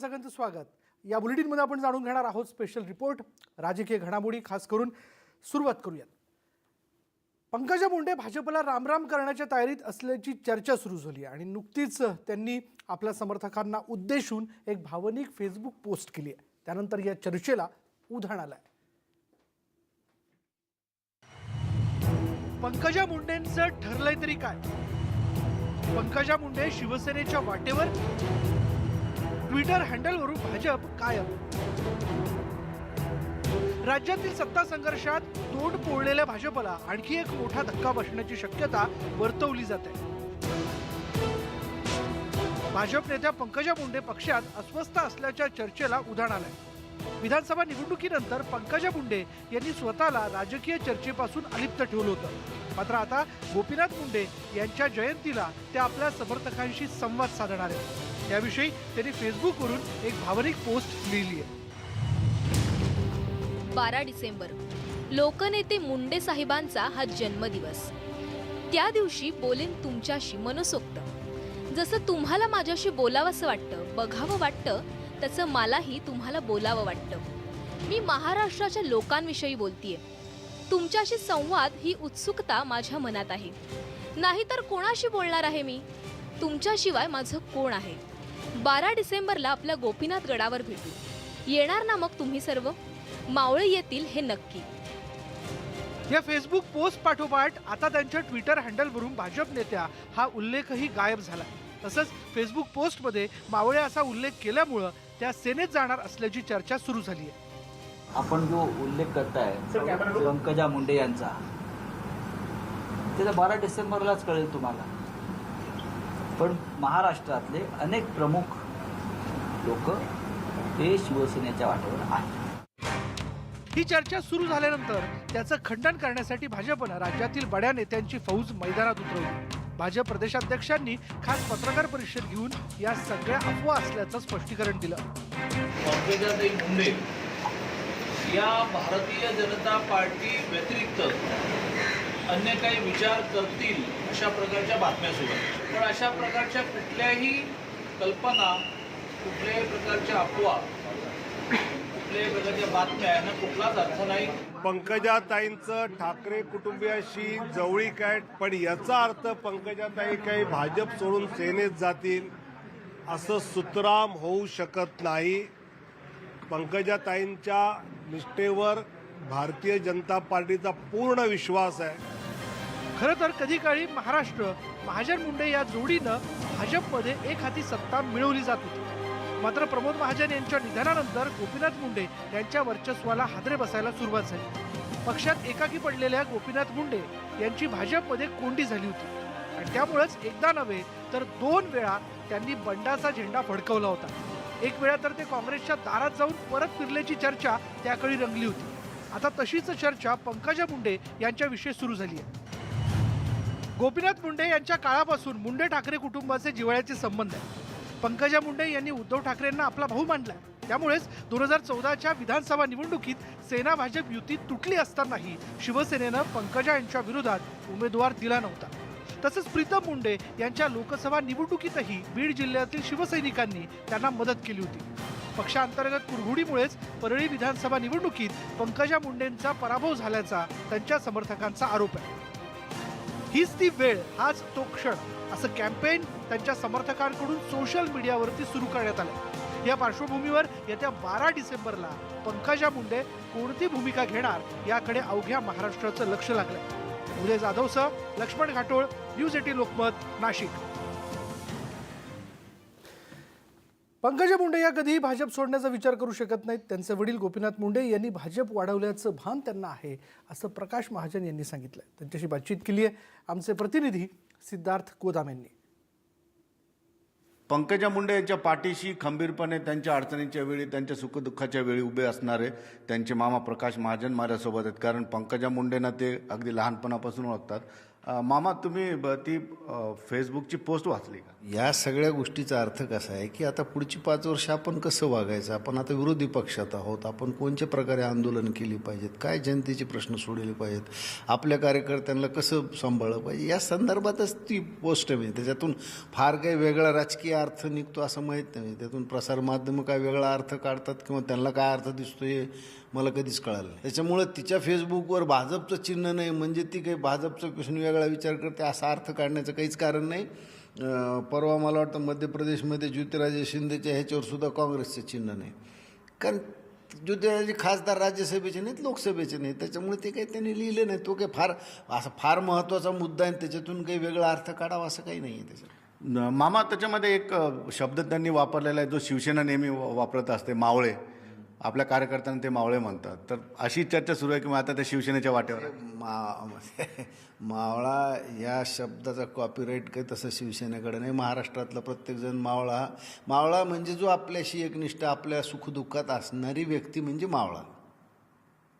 सगळ्यांचं स्वागत. या बुलेटिनमध्ये आपण जाणून घेणार आहोत स्पेशल रिपोर्ट राजकीय घडामोडी खास करून सुरुवात करूयात. पंकजा मुंडे भाजपला रामराम करण्याच्या तयारीत असल्याची चर्चा सुरू झाली आणि नुकतीच त्यांनी आपल्या समर्थकांना उद्देशून एक भावनिक फेसबुक पोस्ट केली आहे. त्यानंतर या चर्चेला उधाण आलंय. पंकजा मुंडेंचं ठरलंय तरी काय? पंकजा मुंडे शिवसेनेच्या वाटेवर? ट्विटर हँडलवरून भाजप कायम. राज्यातील सत्ता संघर्षात तोंड पोळलेल्या भाजपला आणखी एक मोठा धक्का बसण्याची शक्यता वर्तवली जाते. भाजप नेत्या पंकजा मुंडे पक्षात अस्वस्थ असल्याच्या चर्चेला उधाण आलंय. विधानसभा निवडणुकीनंतर पंकजा मुंडे यांनी स्वतःला राजकीय चर्चेपासून अलिप्त ठेवलं होतं. मात्र आता गोपीनाथ मुंडे यांच्या जयंतीला त्या आपल्या समर्थकांशी संवाद साधणार आहेत. याविषयी त्यांनी फेसबुकवरून एक भावनिक पोस्ट लिहिली आहे. बारा डिसेंबर लोकनेते मुंडे साहेबांचा हा जन्मदिवस. त्या दिवशी बोलेन तुमच्याशी मनसोक्त. जसं तुम्हाला माझ्याशी बोलावंसं वाटतं बघावं वाटतं तसं मलाही तुम्हाला बोलावं वाटतं. मी महाराष्ट्राच्या लोकांविषयी बोलतीये. तुमच्याशी संवाद ही उत्सुकता माझ्या मनात आहे. नाहीतर कोणाशी बोलणार आहे मी? तुमच्याशिवाय माझं कोण आहे? बारा डिसेंबरला आपल्या गोपीनाथ गडावर भेटू. येणार ना मग तुम्ही सर्व? मावळे येतील हे नक्की. या फेसबुक पोस्ट पाठोपाठ आता त्यांच्या ट्विटर हँडलवरून भाजप नेत्या हा उल्लेखही गायब झाला. तसंच फेसबुक पोस्टमध्ये मावळे असा उल्लेख केल्यामुळं त्या सेनेत जाणार असल्याची चर्चा सुरू झाली आहे. आपण जो उल्लेख करताय पंकजा मुंडे यांचा ते तर बारा डिसेंबरलाच कळेल तुम्हाला. पण महाराष्ट्रातले अनेक प्रमुख लोक हे शिवसेनेच्या वाटेवर आहेत. ही चर्चा सुरू झाल्यानंतर त्याचं खंडन करण्यासाठी भाजपनं राज्यातील बड्या नेत्यांची फौज मैदानात उतरवली. भाजप प्रदेशाध्यक्षांनी खास पत्रकार परिषद घेऊन या सगळ्या अफवा असल्याचं स्पष्टीकरण दिलं. पंकजाताई मुंडे या भारतीय जनता पार्टी व्यतिरिक्त अन्य काही विचार करतील अशा प्रकारच्या बातम्यासोबत. पण अशा प्रकारच्या कुठल्याही कल्पना कुठल्याही प्रकारच्या अफवा कुठल्याही प्रकारच्या बातम्या यांना कुठलाच अर्थ नाही. पंकजाताईंचं ठाकरे कुटुंबियाशी जवळीक आहे पण याचा अर्थ पंकजाताई काही भाजप सोडून सेनेत जातील असं सुतराम होऊ शकत नाही. पंकजाताईंच्या निष्ठेवर भारतीय जनता पार्टीचा पूर्ण विश्वास आहे. खरं तर कधी काळी महाराष्ट्र महाजन मुंडे या जोडीनं भाजपमध्ये एक हाती सत्ता मिळवली जात होती. मात्र प्रमोद महाजन यांच्या निधनानंतर गोपीनाथ मुंडे यांच्या वर्चस्वाला हादरे बसायला सुरुवात झाली. पक्षात एकाकी पडलेल्या गोपीनाथ मुंडे यांची भाजपमध्ये कोंडी झाली होती. आणि त्यामुळेच एकदा नव्हे तर दोन वेळा त्यांनी बंडाचा झेंडा फडकवला होता. एक वेळा तर ते काँग्रेसच्या दारात जाऊन परत फिरल्याची चर्चा त्याकडे रंगली होती. आता तशीच चर्चा पंकजा मुंडे यांच्याविषयी सुरू झाली आहे. गोपीनाथ मुंडे यांच्या काळापासून मुंडे ठाकरे कुटुंबाचे जिव्हाळ्याचे संबंध आहे पंकजा मुंडे यांनी उद्धव ठाकरेंना आपला भाऊ मानला त्यामुळेच दोन हजार चौदाच्या विधानसभा निवडणुकीत सेना भाजप युती तुटली असतानाही शिवसेनेनं पंकजा यांच्या विरोधात उमेदवार दिला नव्हता. तसंच प्रीतम मुंडे यांच्या लोकसभा निवडणुकीतही बीड जिल्ह्यातील शिवसैनिकांनी त्यांना मदत केली होती. पक्षांतर्गत कुरघुडीमुळेच परळी विधानसभा निवडणुकीत पंकजा मुंडेंचा पराभव झाल्याचा त्यांच्या समर्थकांचा आरोप आहे. हीच ती वेळ हाच तो क्षण. असं कॅम्पेन त्यांच्या समर्थकांकडून सोशल मीडियावरती सुरू करण्यात आलं. या पार्श्वभूमीवर येत्या बारा डिसेंबरला पंकजा मुंडे कोणती भूमिका घेणार याकडे अवघ्या महाराष्ट्राचं लक्ष लागलं उदय जाधवसह लक्ष्मण घाटोळ न्यूज एटी लोकमत नाशिक. पंकजा मुंडे या कधीही भाजप सोडण्याचा विचार करू शकत नाहीत. त्यांचे वडील गोपीनाथ मुंडे यांनी भाजप वाढवल्याचं भान त्यांना आहे असं प्रकाश महाजन यांनी सांगितलं त्यांच्याशी बातचीत केली आहे आमचे प्रतिनिधी सिद्धार्थ गोदाम यांनी. पंकजा मुंडे यांच्या पाठीशी खंबीरपणे त्यांच्या अडचणीच्या वेळी त्यांच्या सुखदुःखाच्या वेळी उभे असणारे त्यांचे मामा प्रकाश महाजन माझ्यासोबत आहेत. कारण पंकजा मुंडेंना ते अगदी लहानपणापासून ओळखतात. मामा तुम्ही ब- ती फेसबुकची पोस्ट वाचली का? या सगळ्या गोष्टीचा अर्थ कसा आहे की आता पुढची पाच वर्ष आपण कसं वागायचं? आपण आता विरोधी पक्षात आहोत. आपण कोणत्या प्रकारे आंदोलन केली पाहिजेत? काय जनतेचे प्रश्न सोडले पाहिजेत? आपल्या कार्यकर्त्यांना कसं सांभाळलं पाहिजे? या संदर्भातच ती पोस्ट आहे. म्हणजे त्याच्यातून फार काही वेगळा राजकीय अर्थ निघतो असं माहीत नाही. म्हणजे त्यातून प्रसारमाध्यमं काय वेगळा अर्थ काढतात किंवा त्यांना काय अर्थ दिसतो हे मला कधीच कळालं त्याच्यामुळं तिच्या फेसबुकवर भाजपचं चिन्ह नाही. म्हणजे ती काही भाजपचं कृष्ण वेगळा विचार करते असा अर्थ काढण्याचं काहीच कारण नाही. परवा मला वाटतं मध्य प्रदेशमध्ये ज्योतिराजे शिंदेच्या ह्याच्यावरसुद्धा काँग्रेसचं चिन्ह नाही. कारण ज्योतिराजे खासदार राज्यसभेचे नाहीत लोकसभेचे नाही त्याच्यामुळे ते काही त्यांनी लिहिलं नाही तो काही फार असा फार महत्त्वाचा मुद्दा आहे आणि त्याच्यातून काही वेगळा अर्थ काढावा असं काही नाही आहे त्याच्यात. मामा त्याच्यामध्ये एक शब्द त्यांनी वापरलेला आहे जो शिवसेना नेहमी वापरत असते मावळे. आपल्या कार्यकर्त्यांना ते मावळे म्हणतात. तर अशी चर्चा सुरू आहे की मग आता ते शिवसेनेच्या वाटेवर. मा मावळा या शब्दाचा कॉपीराईट काही तसं शिवसेनेकडे नाही. महाराष्ट्रातला प्रत्येकजण मावळा मावळा म्हणजे जो आपल्याशी एकनिष्ठ आपल्या सुखदुःखात असणारी व्यक्ती म्हणजे मावळा.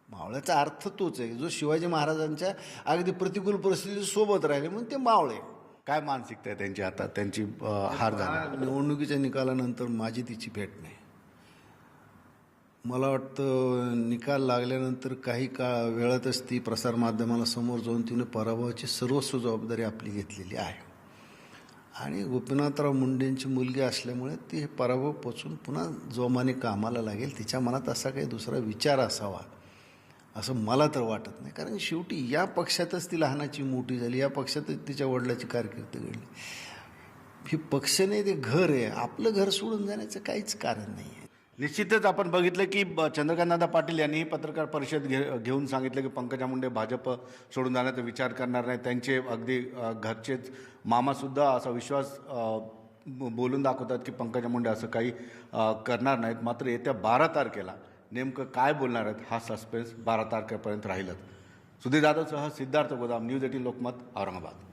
मावळ्याचा अर्थ तोच आहे. जो शिवाजी महाराजांच्या अगदी प्रतिकूल परिस्थितीत सोबत राहिले म्हणून ते मावळे. काय मानसिकता आहे त्यांची आता? त्यांची हार झाली निवडणुकीच्या निकालानंतर माझी तिची भेट नाही. मला वाटतं निकाल लागल्यानंतर काही काळ वेळातच ती प्रसारमाध्यमाला समोर जाऊन तिने पराभवाची सर्वस्व जबाबदारी आपली घेतलेली आहे. आणि गोपीनाथराव मुंडेंची मुलगी असल्यामुळे ती हे पराभव पोचून पुन्हा जोमाने कामाला लागेल. तिच्या मनात असा काही दुसरा विचार असावा असं मला तर वाटत नाही. कारण शेवटी या पक्षातच ती लहानाची मोठी झाली या पक्षातच तिच्या वडिलाची कारकीर्द घडली. ही पक्ष नाही ते घर आहे आपलं घर सोडून जाण्याचं काहीच कारण नाही आहे निश्चितच आपण बघितलं की चंद्रकांतदादा पाटील यांनीही पत्रकार परिषद घे घेऊन सांगितलं की पंकजा मुंडे भाजप सोडून जाण्याचा विचार करणार नाही. त्यांचे अगदी घरचेच मामासुद्धा असा विश्वास बोलून दाखवतात की पंकजा मुंडे असं काही करणार नाहीत. मात्र येत्या बारा तारखेला नेमकं काय बोलणार आहेत हा सस्पेन्स बारा तारखेपर्यंत राहिलात. सुधीर जाधवसह सिद्धार्थ गोदाम न्यूज एटीन लोकमत औरंगाबाद.